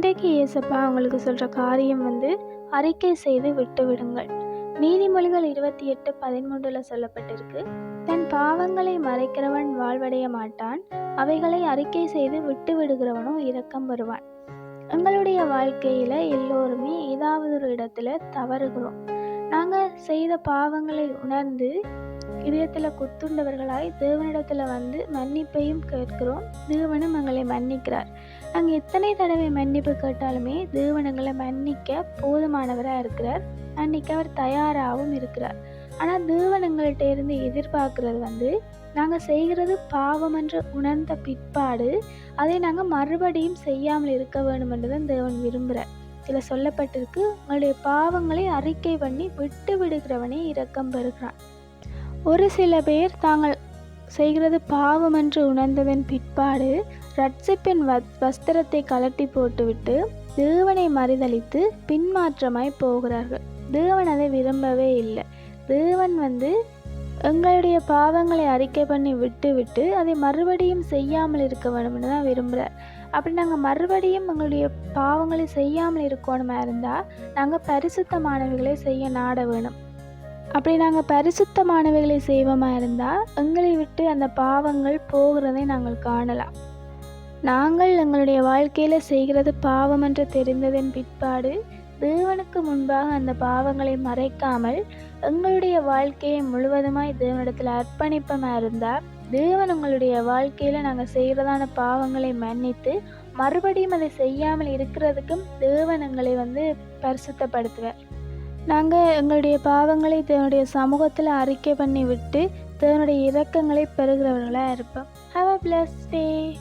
இன்றைக்கு இயேசப்பா அவங்களுக்கு சொல்கிற காரியம் வந்து அறிக்கை செய்து விட்டு விடுங்கள். நீதிமொழிகள் இருபத்தி எட்டு பதிமூன்றில் சொல்லப்பட்டிருக்கு தன் பாவங்களை மறைக்கிறவன் வாழ்வடைய மாட்டான் அவைகளை அறிக்கை செய்து விட்டு விடுகிறவனோ இரக்கம் வருவான் எங்களுடைய வாழ்க்கையில் எல்லோருமே ஏதாவது ஒரு இடத்துல தவறுகிறோம். நாங்கள் செய்த பாவங்களை உணர்ந்து இதயத்தில் குத்துண்டவர்களாய் தேவனிடத்தில் வந்து மன்னிப்பையும் கேட்கிறோம். தேவனும் எங்களை மன்னிக்கிறார். நாங்கள் எத்தனை தடவை மன்னிப்பு கேட்டாலுமே தேவன் எங்களை மன்னிக்க போதுமானவராக இருக்கிறார். மன்னிக்க அவர் தயாராகவும் இருக்கிறார். ஆனால் தேவன் எங்கள்கிட்ட இருந்து எதிர்பார்க்கறது வந்து நாங்கள் செய்கிறது பாவம் என்று உணர்ந்த பிற்பாடு அதை நாங்கள் மறுபடியும் செய்யாமல் இருக்க வேண்டும் என்று தான் தேவன் விரும்புகிறார். இதில் சொல்லப்பட்டிருக்கு உங்களுடைய பாவங்களை அறிக்கை பண்ணி விட்டு விடுகிறவனே இரக்கம் பெறுகிறான். ஒரு சில பேர் தாங்கள் செய்கிறது பாவம் என்று உணர்ந்ததன் பிற்பாடு ரட்சிப்பின் வ வஸ்திரத்தை கலட்டி போட்டுவிட்டு தேவனை மறுதளித்து பின்மாற்றமாய் போகிறார்கள். தேவன் அதை விரும்பவே இல்லை. தேவன் வந்து எங்களுடைய பாவங்களை அறிக்கை பண்ணி விட்டு விட்டு அதை மறுபடியும் செய்யாமல் இருக்க வேணும்னு தான் விரும்புகிறார். அப்படி நாங்கள் மறுபடியும் எங்களுடைய பாவங்களை செய்யாமல் இருக்கணுமா இருந்தால் நாங்கள் பரிசுத்தமானவைகளை செய்ய நாட வேணும். அப்படி நாங்கள் பரிசுத்தமானவைகளை செய்வோமா இருந்தால் எங்களை விட்டு அந்த பாவங்கள் போகிறதை நாங்கள் காணலாம். நாங்கள் எங்களுடைய வாழ்க்கையில் செய்கிறது பாவம் என்று தெரிந்ததன் பிற்பாடு தேவனுக்கு முன்பாக அந்த பாவங்களை மறைக்காமல் எங்களுடைய வாழ்க்கையை முழுவதுமாய் தேவனிடத்தில் அர்ப்பணிப்பமாக இருந்தால் தேவன் உங்களுடைய வாழ்க்கையில் நாங்கள் செய்கிறதான பாவங்களை மன்னித்து மறுபடியும் அதை செய்யாமல் இருக்கிறதுக்கும் தேவன் எங்களை வந்து பரிசுத்தப்படுத்துவார். நாங்கள் எங்களுடைய பாவங்களை தேவனுடைய சமூகத்தில் அறிக்கை பண்ணி விட்டு தேவனுடைய இரக்கங்களை பெறுகிறவர்களாக இருப்போம். Have a plus day